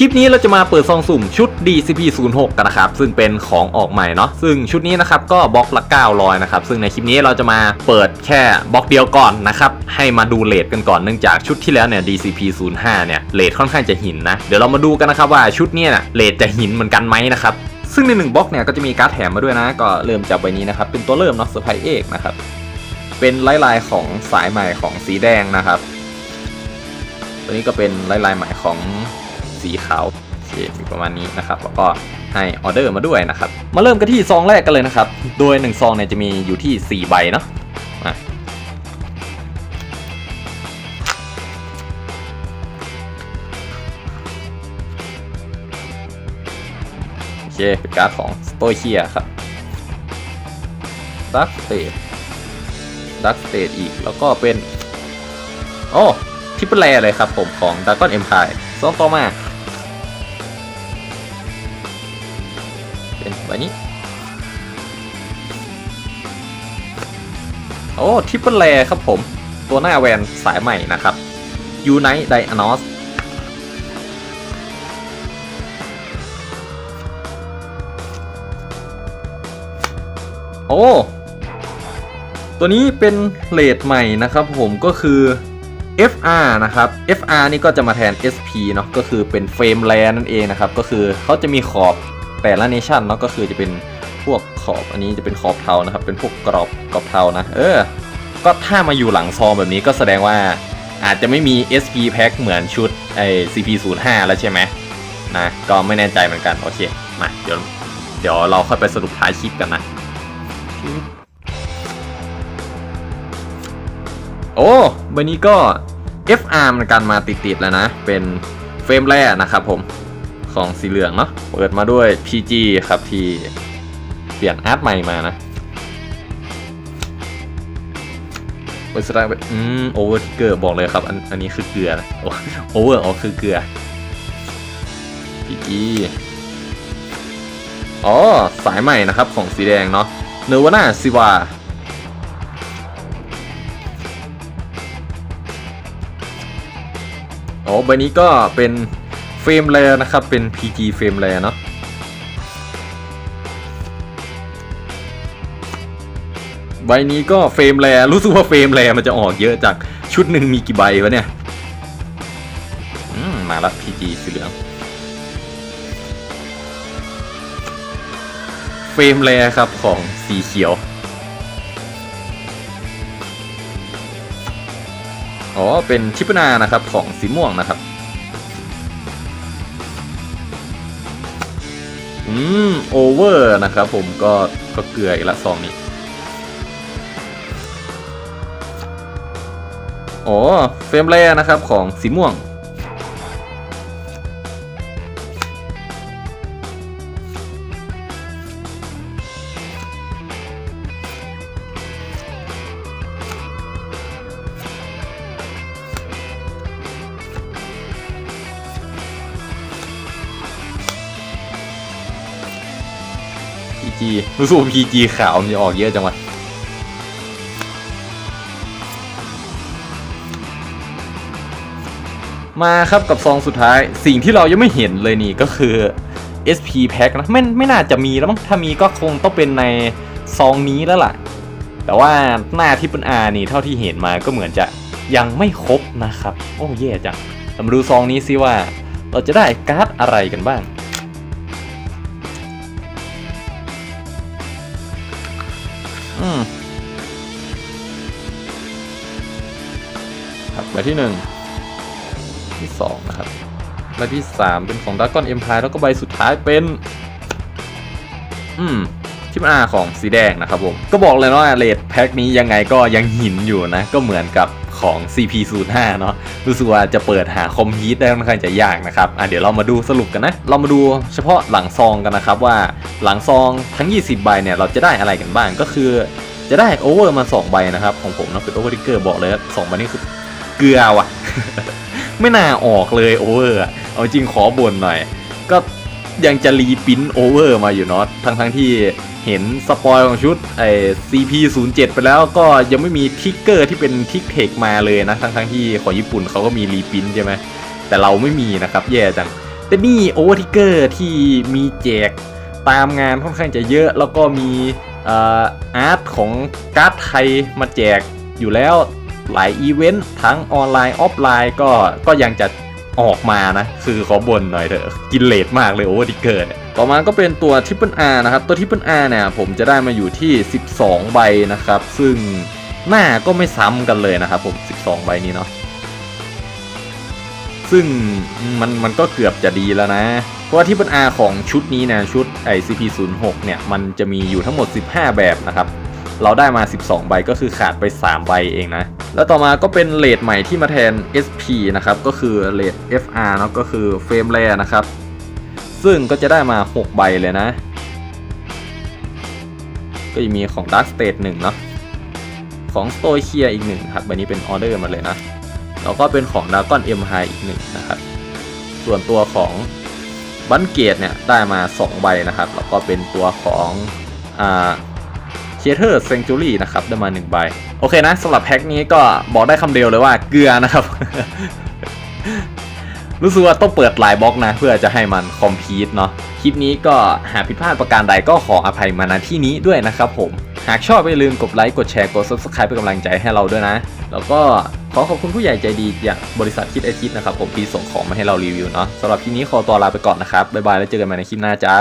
คลิปนี้เราจะมาเปิดซองสุ่มชุด DCP06 กันนะครับ ซึ่งเป็นของออกใหม่เนาะซึ่งชุดนี้นะครับก็บล็อกละ 900 นะครับ ซึ่งในคลิปนี้เราจะมาเปิดแค่บล็อกเดียวก่อนนะครับ ให้มาดูเลทกันก่อนเนื่องจากชุดที่แล้วเนี่ย DCP05 เนี่ยเลทค่อนข้างจะหินนะ เดี๋ยวเรามาดูกันนะครับว่าชุดนี้เนี้ยเลทจะหินเหมือนกันไหมนะครับซึ่งในหนึ่งบล็อกเนี่ยก็จะมีการ์ดแถมมาด้วยนะ ก็เริ่มจากใบนี้นะครับเป็นตัวเริ่มเนาะเซอร์ไพรส์เอกนะครับเป็นลายลายของสายใหม่ของสีแดงนะครับ ตัวนี้ก็เป็นลายลายใหม่ของ สีขาวโอเคมีประมาณนี้นะครับแล้วก็ให้ออเดอร์มาด้วยนะครับมาเริ่มกันที่ซองแรกกันเลยนะครับ โดย1ซองเนี่ยจะมีอยู่ที่4ใบเนาะโอเคเป็นการ์ดของสโตเคียครับดักสเตดดักสเตดอีก แล้วก็เป็น โอ้ทิปเปิลแรเลยครับผมของ Dragon Empire ซองต่อมา เป็นใบนี้ โอ้ทิปเปิลแรครับผม ตัวหน้าแวนสายใหม่นะครับ Unite Dianos โอ้ ตัวนี้เป็นเลทใหม่นะครับผมก็คือ FR นะครับ FR นี่ก็จะมาแทน SP เนาะก็คือเป็นเฟรมแลนนั่นเองนะครับ ก็คือเขาจะมีขอบ แต่ละเนชั่นเนาะก็คือจะเป็นพวกขอบอันนี้จะเป็นขอบเทานะครับ เป็นพวกกรอบกรอบเทานะ เออ ก็ถ้ามาอยู่หลังซองแบบนี้ก็แสดงว่าอาจจะไม่มี SP Pack เหมือนชุดไอ CP05 แล้วใช่ไหมนะ ก็ไม่แน่ใจเหมือนกัน โอเค มาเดี๋ยวเดี๋ยวเราค่อยไปสรุปท้ายคลิปกันนะ โอ้ใบนี้ก็ FR มันกันมาติดๆแล้วนะ เป็นเฟรมแรกนะครับผม ของสีเหลืองเนาะเปิดมาด้วย PG ครับที่เปลี่ยนอาร์ตใหม่มานะเปิดสไตล์แบบอืมโอเวอร์ทิกเกอร์บอกเลยครับ อันอันนี้คือเกลือนะโอเวอร์อ๋อคือเกลือ PG อ๋อ สายใหม่นะครับของสีแดงเนาะเนวาน่าซิวาอ๋อใบนี้ก็เป็น เฟรมแรนะครับ เป็น PG เฟรมแรเนาะใบนี้ก็เฟรมแรรู้สึกว่าเฟรมแรมันจะออกเยอะจากชุดหนึ่งมีกี่ใบวะเนี่ยมาละ PG สีเหลือง เฟรมแรครับของสีเขียว อ๋อ เป็นทิปนานะครับของสีม่วงนะครับ อืมโอเวอร์นะครับผมก็ก็เกลืออีกละซองนี้อ๋อเฟรมแรนะครับของสีม่วง PG รู้สึกว่า PG ขาวมันจะออกเยอะจังวะมาครับกับซองสุดท้ายสิ่งที่เรายังไม่เห็นเลยนี่ก็คือ SP Pack นะไม่ไม่น่าจะมีแล้วมั้งถ้ามีก็คงต้องเป็นในซองนี้แล้วล่ะ แต่ว่าหน้าที่เป็นอานี่เท่าที่เห็นมาก็เหมือนจะยังไม่ครบนะครับ โอ้แย่จังเรามาดูซองนี้ซิว่า เราจะได้การ์ดอะไรกันบ้าง อืมครับใบที่หนึ่งที่สองนะครับใบที่สามเป็นของ Dragon Empire แล้วก็ใบสุดท้ายเป็น อืมชิปอาของสีแดงนะครับผมก็บอกเลยว่าเลดแพ็คนี้ยังไงก็ยังหินอยู่นะ ก็เหมือนกับของ CP05 เนาะ รู้สึกว่าจะเปิดหาคอมฮีทได้ค่อนข้างจะยากนะครับอะเดี๋ยวเรามาดูสรุปกันนะ เรามาดูเฉพาะหลังซองกันนะครับว่าหลังซองทั้ง 20 ใบเนี่ยเราจะได้อะไรกันบ้างก็คือจะได้โอเวอร์มา 2 ใบนะครับ ของผมนะเป็นโอเวอร์ทิเกอร์บอกเลยสองใบนี้คือเกลือว่ะ ไม่น่าออกเลยโอเวอร์เอาจริงขอบ่นหน่อย ก็ยังจะรีปรินโอเวอร์มาอยู่เนาะทั้งทั้งที่ เห็นสปอยของชุดไอ้ CP07 ไปแล้วก็ยังไม่มีทิกเกอร์ที่เป็นทิกเทคมาเลยนะ ทั้งที่ของญี่ปุ่นเขาก็มีรีปรินใช่ไหมแต่เราไม่มีนะครับ แย่จัง แต่นี่โอเวอร์ทิกเกอร์ที่มีแจกตามงานค่อนข้างจะเยอะ แล้วก็มีเอ่ออาร์ตของการ์ดไทยมาแจกอยู่แล้วหลายอีเวนต์ทั้งออนไลน์ออฟไลน์ก็ก็ยังจะออกมานะ คือขอบนหน่อยเถอะกินเลทมากเลยโอเวอร์ทิกเกอร์เนี่ย ต่อมาก็เป็นตัวทิปเปิลอาร์นะครับ ตัวทิปเปิลอาร์เนี่ยผมจะได้มาอยู่ที่ 12 ใบนะครับ ซึ่งหน้าก็ไม่ซ้ำกันเลยนะครับผม 12 ใบนี้เนาะซึ่งมันมันก็เกือบจะดีแล้วนะ เพราะว่าที่เป็น R ของชุดนี้นะชุดไอ CP06 เนี่ยมันจะมีอยู่ทั้งหมด 15 แบบนะครับ เราได้มา 12 ใบก็คือขาดไป 3 ใบเองนะ แล้วต่อมาก็เป็นเลทใหม่ที่มาแทน SP นะครับ ก็คือเลท FR เนาะก็คือเฟรมแรนะครับ ซึ่งก็จะได้มา 6 ใบเลยนะ ก็จะมีของ Dark State 1เนาะของ s t o i c i a อีกหนึ่งครับใบนี้เป็นออเดอร์มาเลยนะ แล้วก็เป็นของ Dragon M High อีกหนึ่งนะครับ ส่วนตัวของบันเกตเนี่ยได้มา 2 ใบนะครับ แล้วก็เป็นตัวของอ่าเชเทอร์เซงจูรี่นะครับได้มา 1 ใบ โอเคนะสำหรับแพ็คนี้ก็บอกได้คำเดียวเลยว่าเกลือนะครับ รู้สึกว่าต้องเปิดหลายบล็อกนะ เพื่อจะให้มันคอมพีตเนาะคลิปนี้ก็หากผิดพลาดประการใดก็ขออภัยมาณที่นี้ด้วยนะครับผม หากชอบอย่าลืมกดไลค์กดแชร์กด subscribe เป็นกำลังใจให้เราด้วยนะ แล้วก็ขอขอบคุณผู้ใหญ่ใจดีอย่างบริษัทคิดไอคิดนะครับผมที่ส่งของมาให้เรารีวิวเนาะสำหรับคลิปนี้ขอตัวลาไปก่อนนะครับบ๊ายบายแล้วเจอกันใหม่ในคลิปหน้าจ้า